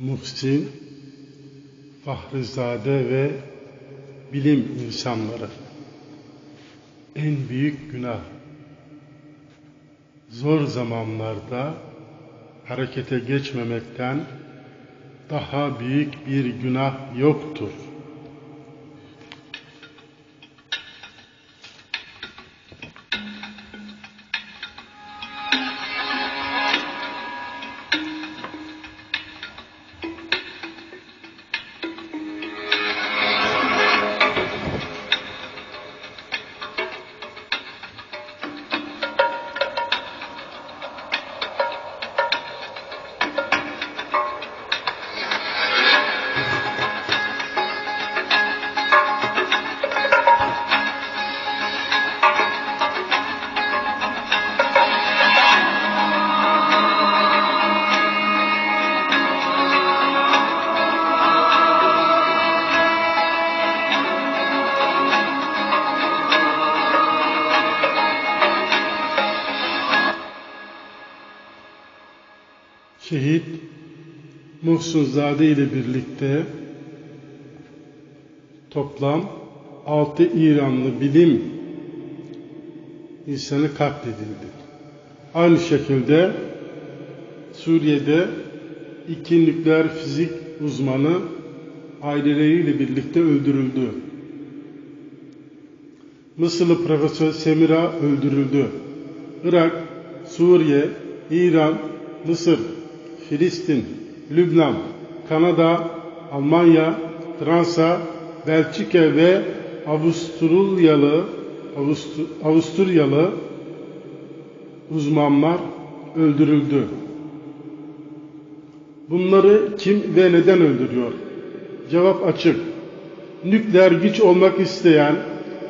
Muhsin, Fahrizade ve bilim insanları. En büyük günah. Zor zamanlarda harekete geçmemekten daha büyük bir günah yoktur. Şehit Muhsinzade ile birlikte toplam 6 İranlı bilim insanı katledildi. Aynı şekilde Suriye'de iki nükleer fizik uzmanı aileleriyle birlikte öldürüldü. Mısırlı Profesör Semira öldürüldü. Irak, Suriye, İran, Mısır, Filistin, Lübnan, Kanada, Almanya, Fransa, Belçika ve Avusturyalı Avustur, Avusturyalı uzmanlar öldürüldü. Bunları kim ve neden öldürüyor? Cevap açık. Nükleer güç olmak isteyen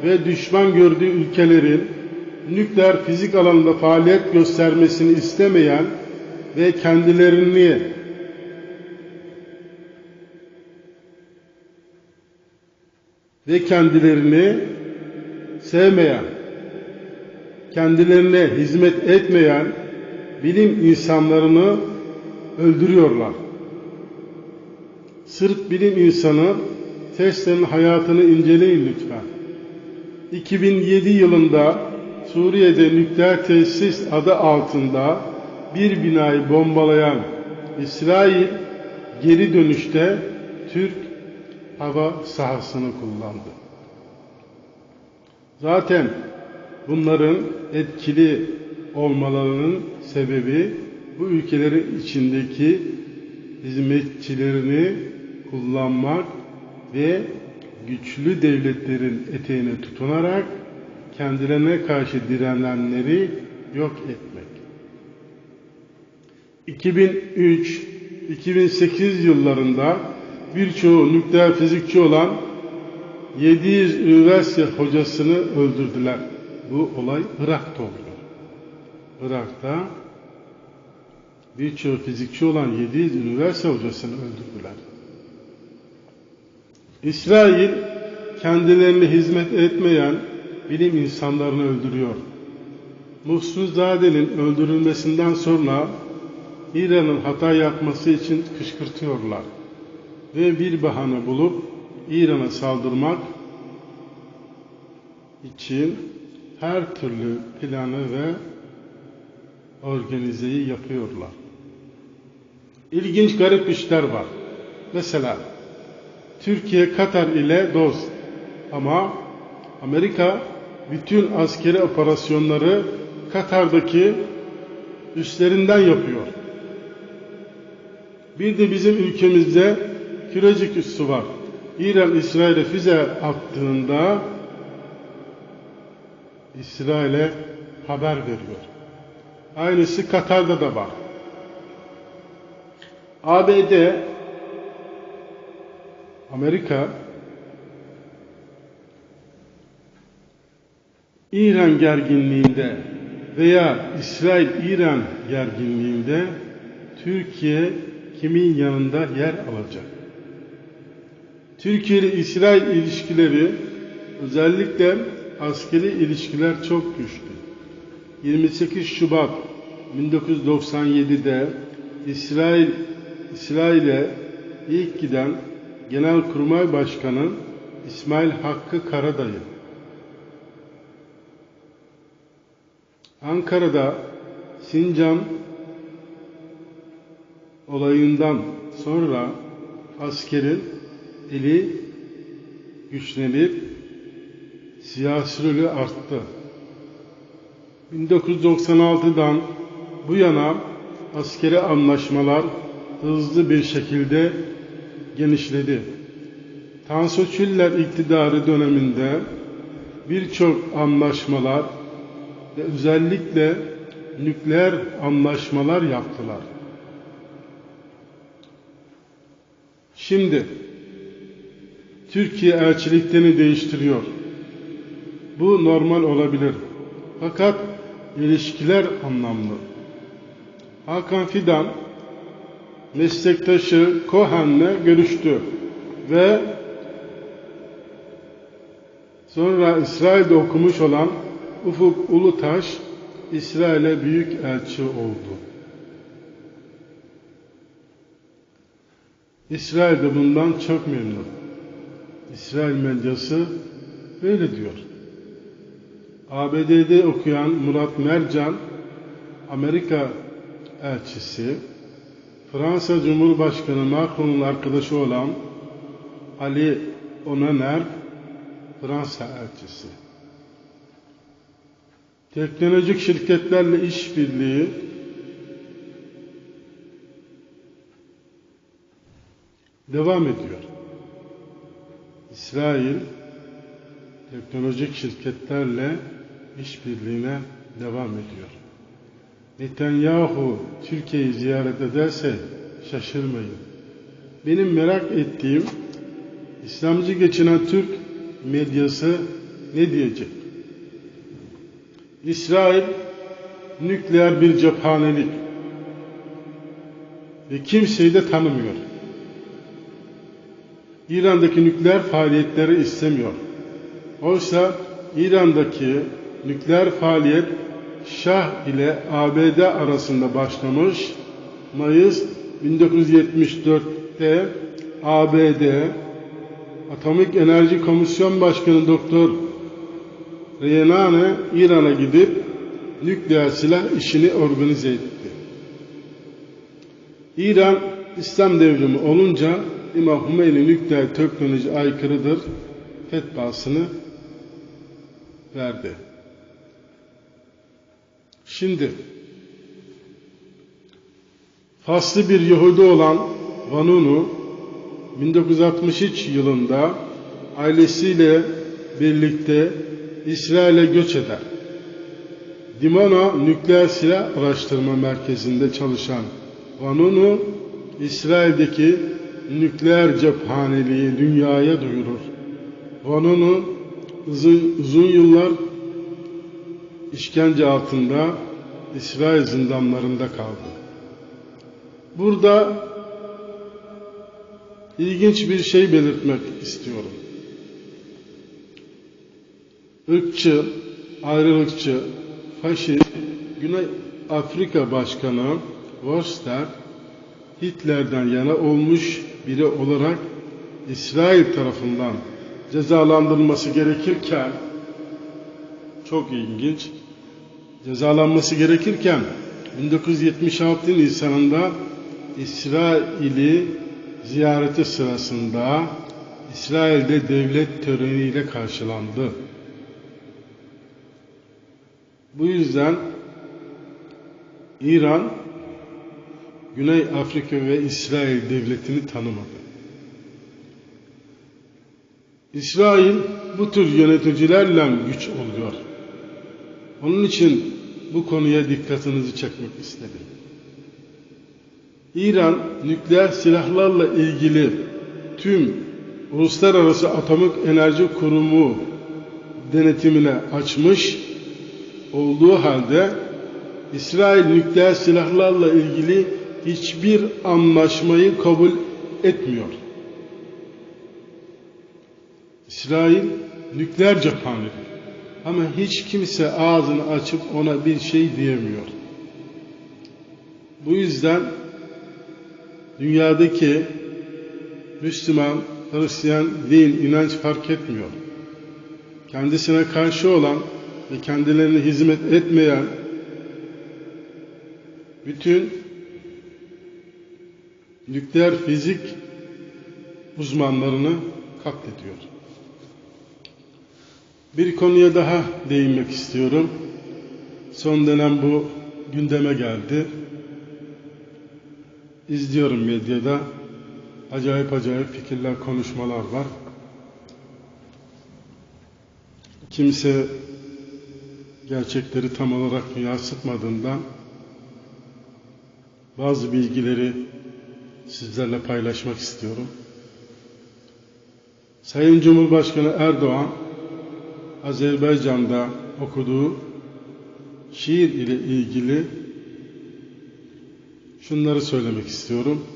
ve düşman gördüğü ülkelerin nükleer fizik alanında faaliyet göstermesini istemeyen ve kendilerini ve kendilerini sevmeyen, kendilerine hizmet etmeyen bilim insanlarını öldürüyorlar. Sırf bilim insanı Tesla'nın hayatını inceleyin lütfen. 2007 yılında Suriye'de nükleer tesis adı altında bir binayı bombalayan İsrail geri dönüşte Türk hava sahasını kullandı. Zaten bunların etkili olmalarının sebebi bu ülkelerin içindeki hizmetçilerini kullanmak ve güçlü devletlerin eteğine tutunarak kendilerine karşı direnenleri yok etmek. 2003-2008 yıllarında birçoğu nükleer fizikçi olan 700 üniversite hocasını öldürdüler. Bu olay Irak'ta oldu. Irak'ta birçoğu fizikçi olan 700 üniversite hocasını öldürdüler. İsrail kendilerine hizmet etmeyen bilim insanlarını öldürüyor. Muhsinzade'nin öldürülmesinden sonra İran'ın hata yapması için kışkırtıyorlar. Ve bir bahane bulup İran'a saldırmak için her türlü planı ve organizeyi yapıyorlar. İlginç garip işler var. Mesela Türkiye Katar ile dost ama Amerika bütün askeri operasyonları Katar'daki üstlerinden yapıyor. Bir de bizim ülkemizde Kürecik üssü var. İran İsrail'e füze attığında İsrail'e haber veriyor. Aynısı Katar'da da var. ABD Amerika İran gerginliğinde veya İsrail-İran gerginliğinde Türkiye kimin yanında yer alacak? Türkiye ile İsrail ilişkileri özellikle askeri ilişkiler çok güçlü. 28 Şubat 1997'de İsrail İsrail'e ilk giden Genelkurmay Başkanı İsmail Hakkı Karadayı. Ankara'da Sincan olayından sonra askerin eli güçlenip siyasi arttı. 1996'dan bu yana askeri anlaşmalar hızlı bir şekilde genişledi. Tansu Çiller iktidarı döneminde birçok anlaşmalar ve özellikle nükleer anlaşmalar yaptılar. Şimdi Türkiye elçiliklerini değiştiriyor. Bu normal olabilir. Fakat ilişkiler anlamlı. Hakan Fidan meslektaşı Cohen'le görüştü ve sonra İsrail'de okumuş olan Ufuk Ulutaş İsrail'e büyük elçi oldu. İsrail de bundan çok memnun. İsrail medyası böyle diyor. ABD'de okuyan Murat Mercan, Amerika elçisi, Fransa Cumhurbaşkanı Macron'un arkadaşı olan Ali Onaner, Fransa elçisi. Teknolojik şirketlerle işbirliği devam ediyor. İsrail teknolojik şirketlerle işbirliğine devam ediyor. Netanyahu Türkiye'yi ziyaret ederse şaşırmayın. Benim merak ettiğim İslamcı geçinen Türk medyası ne diyecek? İsrail nükleer bir cephanelik ve kimseyi de tanımıyor. İran'daki nükleer faaliyetleri istemiyor. Oysa İran'daki nükleer faaliyet Şah ile ABD arasında başlamış. Mayıs 1974'te ABD Atomik Enerji Komisyon Başkanı Doktor Reyenane İran'a gidip nükleer silah işini organize etti. İran İslam devrimi olunca İmam Hümeyni nükleer teknoloji aykırıdır fetvasını verdi. Şimdi faslı bir Yahudi olan Vanunu 1963 yılında ailesiyle birlikte İsrail'e göç eder. Dimona Nükleer Silah Araştırma Merkezi'nde çalışan Vanunu, İsrail'deki nükleer cephaneliği dünyaya duyurur. Vanunu uzun, yıllar işkence altında İsrail zindanlarında kaldı. Burada ilginç bir şey belirtmek istiyorum. Irkçı, ayrılıkçı, faşist, Güney Afrika Başkanı Vorster, Hitler'den yana olmuş biri olarak İsrail tarafından cezalandırılması gerekirken çok ilginç cezalanması gerekirken 1976 Nisan'ında İsrail'i ziyareti sırasında İsrail'de devlet töreniyle karşılandı. Bu yüzden İran Güney Afrika ve İsrail devletini tanımadı. İsrail bu tür yöneticilerle güç oluyor. Onun için bu konuya dikkatinizi çekmek istedim. İran nükleer silahlarla ilgili tüm Uluslararası Atomik Enerji Kurumu denetimine açmış olduğu halde İsrail nükleer silahlarla ilgili hiçbir anlaşmayı kabul etmiyor. İsrail nükleer cephanedir. Ama hiç kimse ağzını açıp ona bir şey diyemiyor. Bu yüzden dünyadaki Müslüman, Hristiyan, din, inanç fark etmiyor. Kendisine karşı olan ve kendilerine hizmet etmeyen bütün nükleer fizik uzmanlarını katlediyor. Bir konuya daha değinmek istiyorum. Son dönem bu gündeme geldi. İzliyorum medyada. Acayip acayip fikirler, konuşmalar var. Kimse gerçekleri tam olarak yansıtmadığından bazı bilgileri sizlerle paylaşmak istiyorum. Sayın Cumhurbaşkanı Erdoğan Azerbaycan'da okuduğu şiir ile ilgili şunları söylemek istiyorum.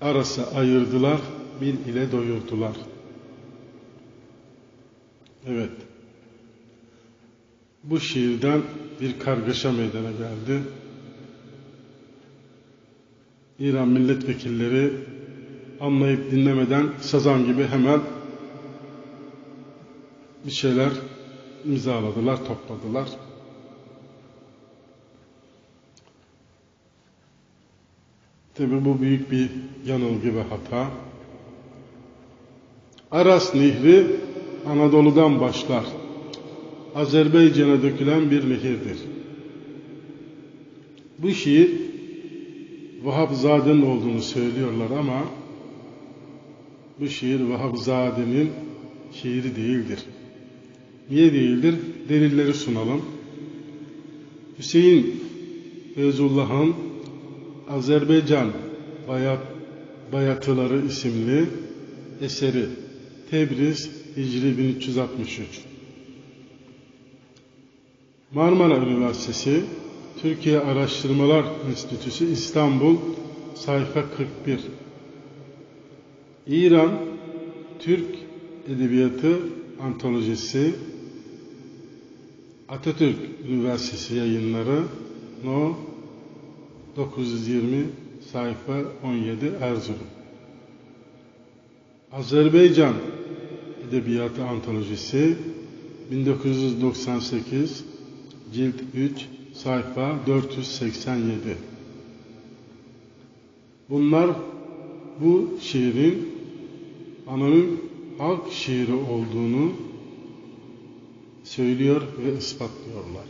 Arası ayırdılar, bil ile doyurdular. Evet. Bu şiirden bir kargaşa meydana geldi. İran milletvekilleri anlayıp dinlemeden sazan gibi hemen bir şeyler imzaladılar, topladılar. Tabi bu büyük bir yanılgı ve hata. Aras Nehri Anadolu'dan başlar. Azerbaycan'a dökülen bir nehirdir. Bu şiir Vahapzade'nin olduğunu söylüyorlar ama bu şiir Vahapzade'nin şiiri değildir. Niye değildir? Delilleri sunalım. Hüseyin Feyzullah'ın Azerbaycan Bayat, Bayatıları isimli eseri Tebriz Hicri 1363 Marmara Üniversitesi Türkiye Araştırmalar Enstitüsü İstanbul sayfa 41 İran Türk Edebiyatı Antolojisi Atatürk Üniversitesi yayınları No 920 sayfa 17 Erzurum. Azerbaycan Edebiyatı Antolojisi 1998 cilt 3 sayfa 487 Bunlar bu şiirin anonim halk şiiri olduğunu söylüyor ve ispatlıyorlar.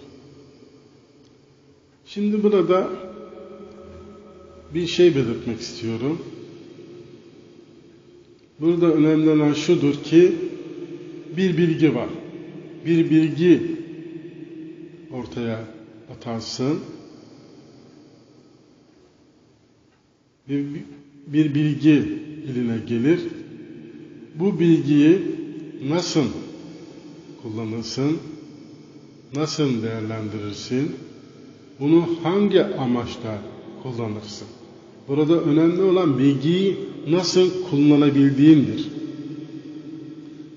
Şimdi burada bir şey belirtmek istiyorum. Burada önemli olan şudur ki bir bilgi var. Bir bilgi ortaya atarsın. Bir, bir bilgi eline gelir. Bu bilgiyi nasıl kullanırsın? Nasıl değerlendirirsin? Bunu hangi amaçla kullanırsın? Burada önemli olan bilgiyi nasıl kullanabildiğindir.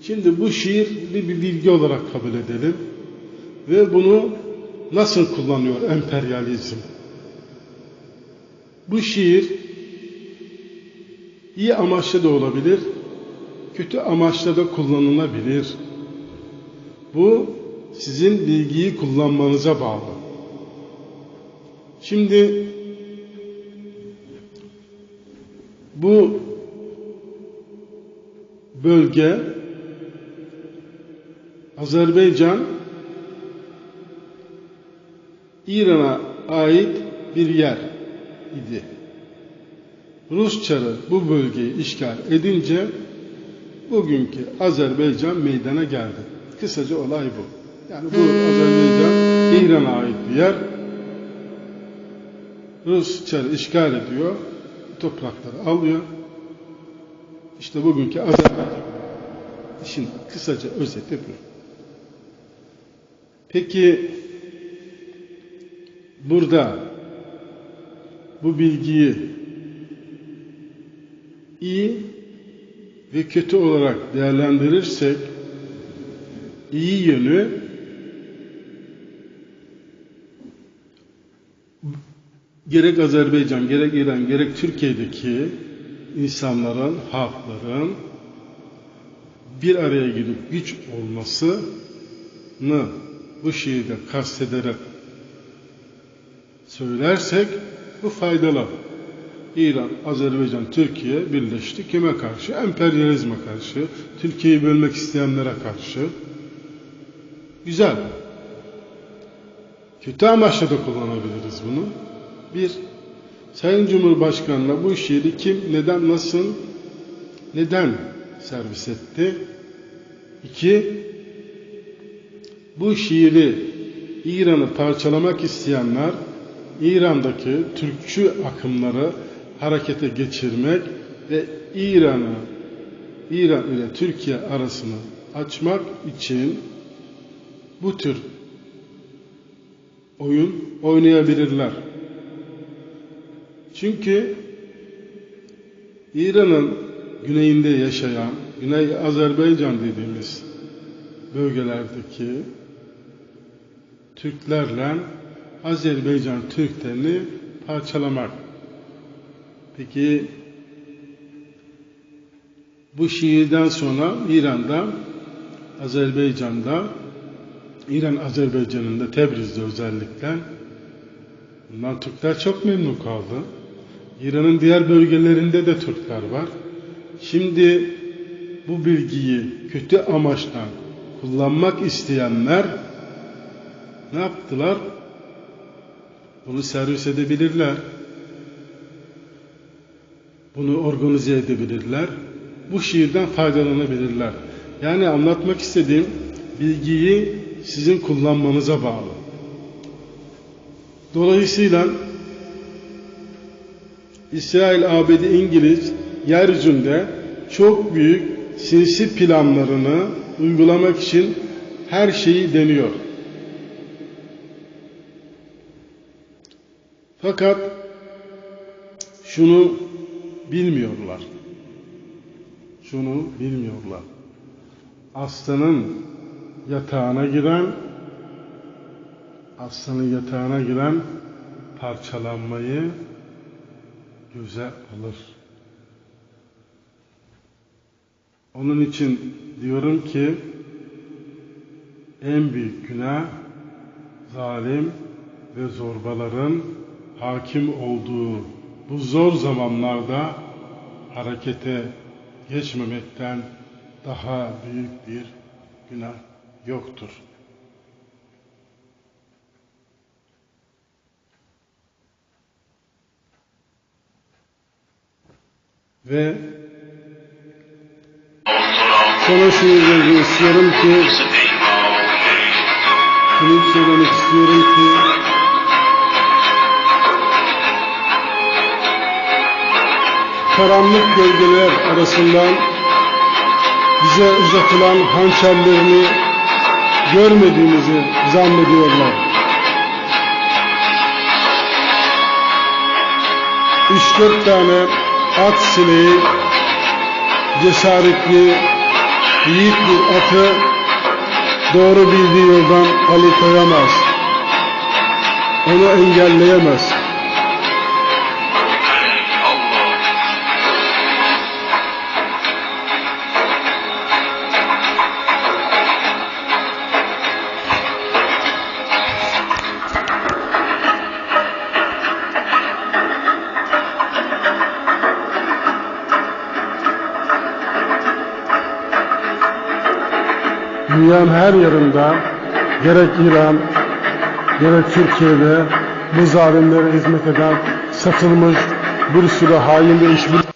Şimdi bu şiir bir bilgi olarak kabul edelim. Ve bunu nasıl kullanıyor emperyalizm? Bu şiir iyi amaçlı da olabilir, kötü amaçla da kullanılabilir. Bu sizin bilgiyi kullanmanıza bağlı. Şimdi bu bölge Azerbaycan İran'a ait bir yer idi. Rus çarı bu bölgeyi işgal edince bugünkü Azerbaycan meydana geldi. Kısaca olay bu. Yani bu Azerbaycan İran'a ait bir yer. Rus çarı işgal ediyor. Toprakları alıyor. İşte bugünkü Azerbaycan. İşin kısaca özeti bu. Peki burada bu bilgiyi iyi ve kötü olarak değerlendirirsek iyi yönü gerek Azerbaycan, gerek İran, gerek Türkiye'deki insanların, halkların bir araya gelip güç olmasını bu şiirde kastederek söylersek bu faydalı. İran, Azerbaycan, Türkiye birleşti. Kime karşı? Emperyalizme karşı, Türkiye'yi bölmek isteyenlere karşı. Güzel. Kötü amaçla da kullanabiliriz bunu. Bir, Sayın Cumhurbaşkanı'na bu şiiri kim, neden, nasıl, neden servis etti? İki, bu şiiri İran'ı parçalamak isteyenler İran'daki Türkçü akımları harekete geçirmek ve İran'ı İran ile Türkiye arasını açmak için bu tür oyun oynayabilirler. Çünkü İran'ın güneyinde yaşayan, Güney Azerbaycan dediğimiz bölgelerdeki Türklerle Azerbaycan Türklerini parçalamak. Peki bu şiirden sonra İran'da, Azerbaycan'da, İran Azerbaycan'ın da Tebriz'de özellikle bundan Türkler çok memnun kaldı. İran'ın diğer bölgelerinde de Türkler var. Şimdi bu bilgiyi kötü amaçla kullanmak isteyenler ne yaptılar? Bunu servis edebilirler. Bunu organize edebilirler. Bu şiirden faydalanabilirler. Yani anlatmak istediğim bilgiyi sizin kullanmanıza bağlı. Dolayısıyla İsrail, ABD, İngiliz yeryüzünde çok büyük sinsi planlarını uygulamak için her şeyi deniyor. Fakat şunu bilmiyorlar. Şunu bilmiyorlar. Aslanın yatağına giren aslanın yatağına giren parçalanmayı göze alır. Onun için diyorum ki en büyük günah zalim ve zorbaların hakim olduğu bu zor zamanlarda harekete geçmemekten daha büyük bir günah yoktur. Ve sana şunu söylemek istiyorum ki şunu söylemek istiyorum ki karanlık gölgeler arasından bize uzatılan hançerlerini görmediğimizi zannediyorlar. Üç dört tane at sineği cesaretli, yiğit bir atı doğru bildiği yoldan alıkoyamaz. Onu engelleyemez. Dünyanın her yerinde gerek İran gerek Türkiye'de bu zalimlere hizmet eden satılmış bir sürü hain ve işbirliği